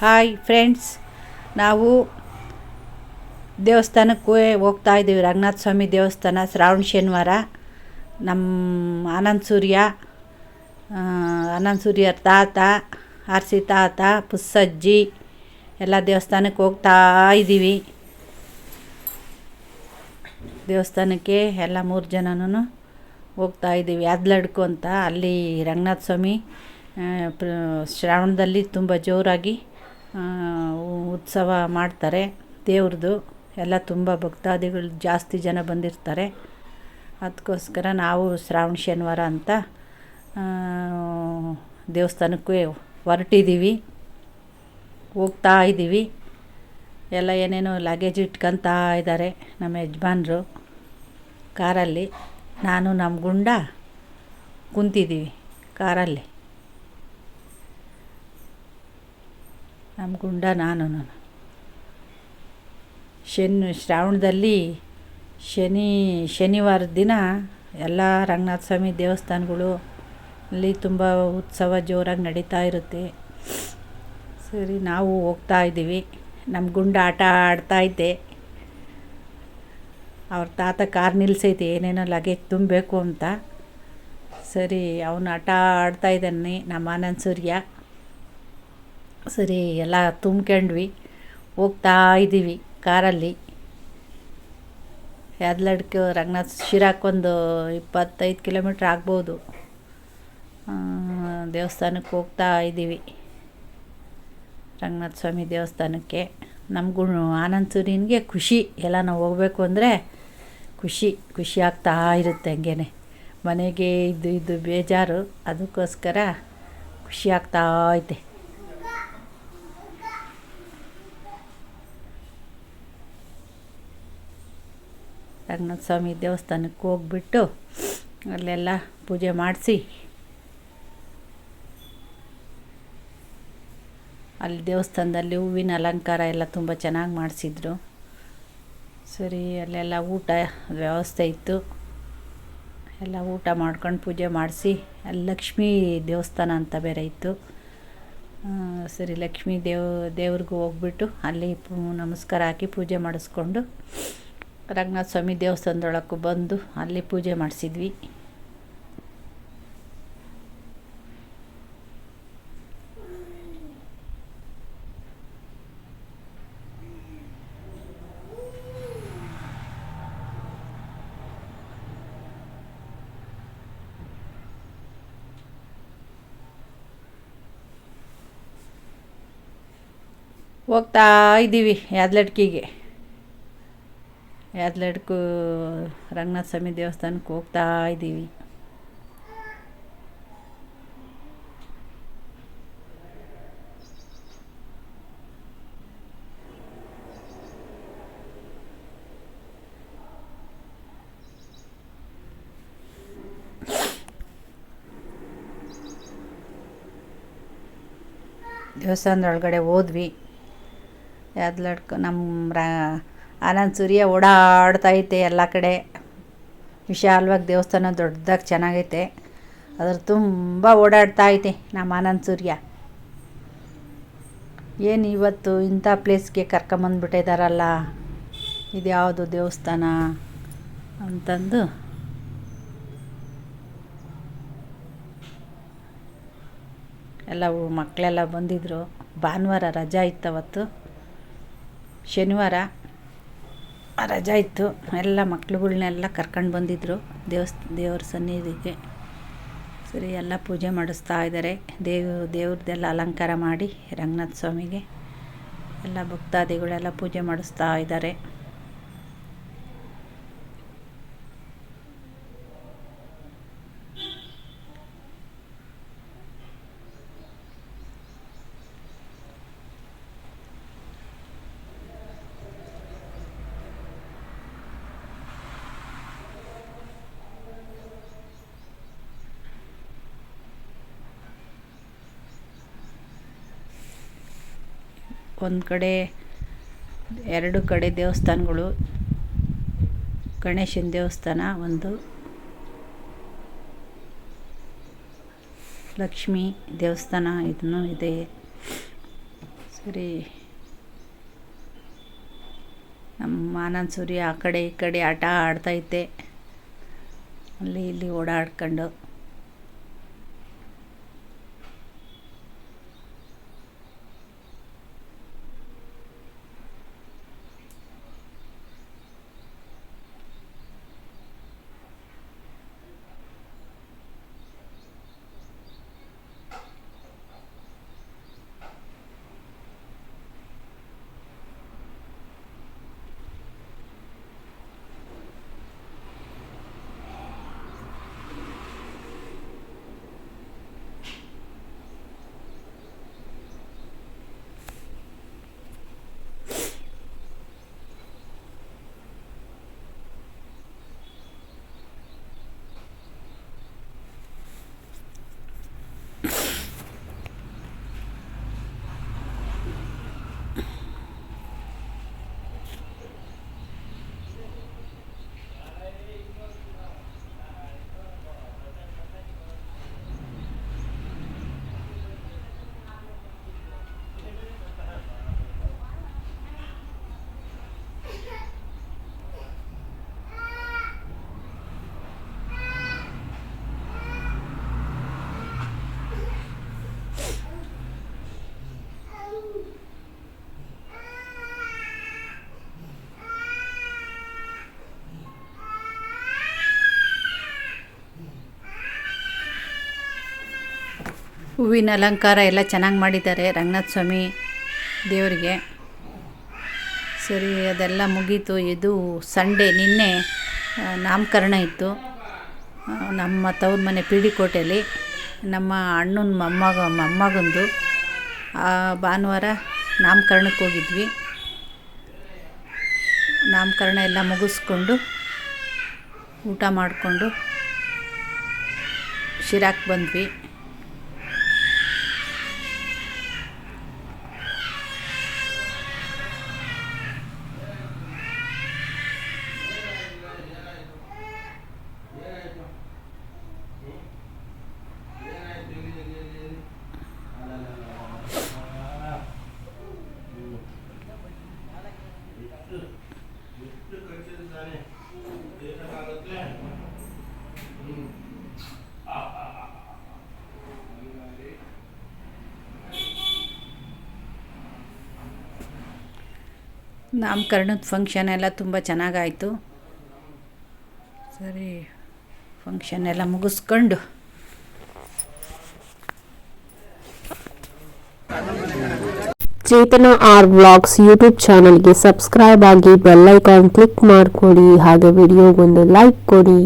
Hi friends ನಾವು ದೇವಸ್ಥಾನಕ್ಕೆ ಹೋಗ್ತಾ ಇದ್ದೀವಿ. ರಂಗನಾಥ ಸ್ವಾಮಿ ದೇವಸ್ಥಾನ, ಶ್ರಾವಣ ಶನಿವಾರ. ನಮ್ಮ ಆನಂದ್ ಸೂರ್ಯ ಆನಂದ್ ಸೂರ್ಯ ತಾತ, ಆರ್ಸಿ ತಾತ, ಪುಸ್ಸಜ್ಜಿ ಎಲ್ಲ ದೇವಸ್ಥಾನಕ್ಕೆ ಹೋಗ್ತಾ ಇದ್ದೀವಿ. ದೇವಸ್ಥಾನಕ್ಕೆ ಎಲ್ಲ ಮೂರು ಜನನೂ ಹೋಗ್ತಾ ಇದ್ದೀವಿ. ಅದ್ಲಡ್ಕು ಅಂತ ಅಲ್ಲಿ ರಂಗನಾಥ ಸ್ವಾಮಿ ಶ್ರಾವಣದಲ್ಲಿ ತುಂಬ ಜೋರಾಗಿ ಉತ್ಸವ ಮಾಡ್ತಾರೆ. ದೇವ್ರದ್ದು ಎಲ್ಲ ತುಂಬ ಭಕ್ತಾದಿಗಳು ಜಾಸ್ತಿ ಜನ ಬಂದಿರ್ತಾರೆ. ಅದಕ್ಕೋಸ್ಕರ ನಾವು ಶ್ರಾವಣ, ಶನಿವಾರ ಅಂತ ದೇವಸ್ಥಾನಕ್ಕೆ ಹೊರಟಿದ್ದೀವಿ ಹೋಗ್ತಾ ಇದ್ದೀವಿ ಎಲ್ಲ ಏನೇನೋ ಲಗೇಜ್ ಇಟ್ಕೊತಾ ಇದ್ದಾರೆ ನಮ್ಮ ಯಜಮಾನ್ರು. ಕಾರಲ್ಲಿ ನಾನು, ನಮ್ಮ ಗುಂಡ ಕುಂತಿದ್ದೀವಿ ಕಾರಲ್ಲಿ. ನಮ್ಮ ಗುಂಡ ನಾನು. ಶನ್, ಶ್ರಾವಣದಲ್ಲಿ ಶನಿ ಶನಿವಾರದ ದಿನ ಎಲ್ಲ ರಂಗನಾಥ ಸ್ವಾಮಿ ದೇವಸ್ಥಾನಗಳು ಅಲ್ಲಿ ತುಂಬ ಉತ್ಸವ ಜೋರಾಗಿ ನಡೀತಾ ಇರುತ್ತೆ. ಸರಿ, ನಾವು ಹೋಗ್ತಾ ಇದ್ದೀವಿ. ನಮ್ಮ ಗುಂಡ ಆಟ ಆಡ್ತಾ ಇದ್ದೆ ಅವ್ರ ತಾತ ಕಾರ್ ನಿಲ್ಸೈತೆ, ಏನೇನೋ ಲಗೇಜ್ ತುಂಬಬೇಕು ಅಂತ. ಸರಿ, ಅವನು ಆಟ ಆಡ್ತಾ ಇದ್ದಾನೆ, ನಮ್ಮ ಆನಂದ್ ಸೂರ್ಯ. ಸರಿ, ಎಲ್ಲ ತುಂಬ್ಕೊಂಡ್ವಿ. ಹೋಗ್ತಾ ಇದ್ದೀವಿ ಕಾರಲ್ಲಿ. ಯಾದ್ಲಡ್ಕೆ ರಂಗನಾಥ್ ಶಿರಾಕ್ಕೊಂದು ಇಪ್ಪತ್ತೈದು ಕಿಲೋಮೀಟ್ರ್ ಆಗ್ಬೋದು. ದೇವಸ್ಥಾನಕ್ಕೆ ಹೋಗ್ತಾ ಇದ್ದೀವಿ. ರಂಗನಾಥ ಸ್ವಾಮಿ ದೇವಸ್ಥಾನಕ್ಕೆ. ನಮಗೂ ಆನಂದ್ ಸೂರ್ಯನಿಗೆ ಖುಷಿ. ಎಲ್ಲ ನಾವು ಹೋಗಬೇಕು ಅಂದರೆ ಖುಷಿ ಖುಷಿ ಆಗ್ತಾ ಇರುತ್ತೆ ಹಂಗೇ ಮನೆಗೆ ಇದ್ದು ಇದ್ದು ಬೇಜಾರು. ಅದಕ್ಕೋಸ್ಕರ ಖುಷಿ ಆಗ್ತಾ ಐತೆ. ರಂಗನಾಥ ಸ್ವಾಮಿ ದೇವಸ್ಥಾನಕ್ಕೆ ಹೋಗ್ಬಿಟ್ಟು ಅಲ್ಲೆಲ್ಲ ಪೂಜೆ ಮಾಡಿಸಿ ಅಲ್ಲಿ ದೇವಸ್ಥಾನದಲ್ಲಿ ಹೂವಿನ ಅಲಂಕಾರ ಎಲ್ಲ ತುಂಬ ಚೆನ್ನಾಗಿ ಮಾಡಿಸಿದ್ರು. ಸರಿ, ಅಲ್ಲೆಲ್ಲ ಊಟ ವ್ಯವಸ್ಥೆ ಇತ್ತು. ಎಲ್ಲ ಊಟ ಮಾಡ್ಕೊಂಡು ಪೂಜೆ ಮಾಡಿಸಿ, ಅಲ್ಲಿ ಲಕ್ಷ್ಮೀ ದೇವಸ್ಥಾನ ಅಂತ ಬೇರೆ ಇತ್ತು. ಸರಿ, ಲಕ್ಷ್ಮೀ ದೇವ್, ದೇವ್ರಿಗೂ ಹೋಗ್ಬಿಟ್ಟು ಅಲ್ಲಿ ನಮಸ್ಕಾರ ಹಾಕಿ ಪೂಜೆ ಮಾಡಿಸ್ಕೊಂಡು ರಂಗನಾಥ ಸ್ವಾಮಿ ದೇವಸ್ಥಾನದೊಳಕ್ಕೂ ಬಂದು ಅಲ್ಲಿ ಪೂಜೆ ಮಾಡಿಸಿದ್ವಿ. ಹೋಗ್ತಾ ಇದ್ದೀವಿ ಯಾದ್ಲಡ್ಕಿಗೆ ಯಾದ್ಲಡ್ಕು ರಂಗನಾಥ ಸ್ವಾಮಿ ದೇವಸ್ಥಾನಕ್ಕೆ ಹೋಗ್ತಾ ಇದ್ದೀವಿ. ದೇವಸ್ಥಾನದೊಳಗಡೆ ಹೋದ್ವಿ. ಯಾದ್ಲಡ್ಕ ನಮ್ಮ ರ ಆನಂದ್ ಸೂರ್ಯ ಓಡಾಡ್ತೈತೆ ಎಲ್ಲ ಕಡೆ. ವಿಶಾಲವಾಗಿ ದೇವಸ್ಥಾನ ದೊಡ್ಡದಾಗಿ ಚೆನ್ನಾಗೈತೆ. ಅದ್ರ ತುಂಬ ಓಡಾಡ್ತಾ ಐತೆ ನಮ್ಮ ಆನಂದ್ ಸೂರ್ಯ. ಏನು ಇವತ್ತು ಇಂಥ ಪ್ಲೇಸ್ಗೆ ಕರ್ಕೊಂಬಂದ್ಬಿಟ್ಟಿದಾರಲ್ಲ ಇದ್ಯಾವುದು ದೇವಸ್ಥಾನ ಅಂತಂದು. ಎಲ್ಲ ಮಕ್ಕಳೆಲ್ಲ ಬಂದಿದ್ರು. ಭಾನುವಾರ ರಜಾ ಇತ್ತು ಅವತ್ತು ಶನಿವಾರ. ರಜಾ ಇತ್ತು. ಎಲ್ಲ ಮಕ್ಳುಗಳ್ನೆಲ್ಲ ಕರ್ಕೊಂಡು ಬಂದಿದ್ದರು ದೇವಸ್, ದೇವ್ರ ಸನ್ನಿಧಿಗೆ. ಸರಿ, ಎಲ್ಲ ಪೂಜೆ ಮಾಡಿಸ್ತಾ ಇದ್ದಾರೆ ದೇವ, ದೇವ್ರದ್ದೆಲ್ಲ ಅಲಂಕಾರ ಮಾಡಿ ರಂಗನಾಥ ಸ್ವಾಮಿಗೆ ಎಲ್ಲ ಭಕ್ತಾದಿಗಳೆಲ್ಲ ಪೂಜೆ ಮಾಡಿಸ್ತಾ ಇದ್ದಾರೆ ಒಂದು ಕಡೆ ಎರಡು ಕಡೆ ದೇವಸ್ಥಾನಗಳು, ಗಣೇಶನ ದೇವಸ್ಥಾನ ಒಂದು, ಲಕ್ಷ್ಮೀ ದೇವಸ್ಥಾನ ಇದನ್ನು ಇದೆ. ಸರಿ. ನಮ್ಮ ಆನಂದ ಸೂರ್ಯ ಆ ಕಡೆ ಈ ಕಡೆ ಆಟ ಆಡ್ತೈತೆ ಅಲ್ಲಿ ಇಲ್ಲಿ ಓಡಾಡ್ಕೊಂಡು. ಹೂವಿನ ಅಲಂಕಾರ ಎಲ್ಲ ಚೆನ್ನಾಗಿ ಮಾಡಿದ್ದಾರೆ ರಂಗನಾಥ ಸ್ವಾಮಿ ದೇವರಿಗೆ. ಸರಿ, ಅದೆಲ್ಲ ಮುಗೀತು. ಇದು ಸಂಡೇ, ನಿನ್ನೆ ನಾಮಕರಣ ಇತ್ತು. ನಮ್ಮ ತವ್ರ ಮನೆ ಪಿಡಿಕೋಟೆಯಲ್ಲಿ ನಮ್ಮ ಅಣ್ಣನ ಮೊಮ್ಮಗ, ಮೊಮ್ಮಗಂದು ಭಾನುವಾರ ನಾಮಕರಣಕ್ಕೆ ಹೋಗಿದ್ವಿ. ನಾಮಕರಣ ಎಲ್ಲ ಮುಗಿಸ್ಕೊಂಡು ಊಟ ಮಾಡಿಕೊಂಡು ಶಿರಾಕ್ ಬಂದ್ವಿ. ನಾಮಕರಣದ ಫಂಕ್ಷನ್ ಎಲ್ಲ ತುಂಬ ಚೆನ್ನಾಗಾಯಿತು. ಸರಿ ಫಂಕ್ಷನ್ ಎಲ್ಲ ಮುಗಿಸ್ಕೊಂಡು. ಚೇತನ ಆರ್ ವ್ಲಾಗ್ಸ್ ಯೂಟ್ಯೂಬ್ ಚಾನಲ್ಗೆ ಸಬ್ಸ್ಕ್ರೈಬ್ ಆಗಿ ಬೆಲ್ ಐಕಾನ್ ಕ್ಲಿಕ್ ಮಾಡಿಕೊಡಿ, ಹಾಗೆ ವಿಡಿಯೋಗೊಂದು ಲೈಕ್ ಕೊಡಿ.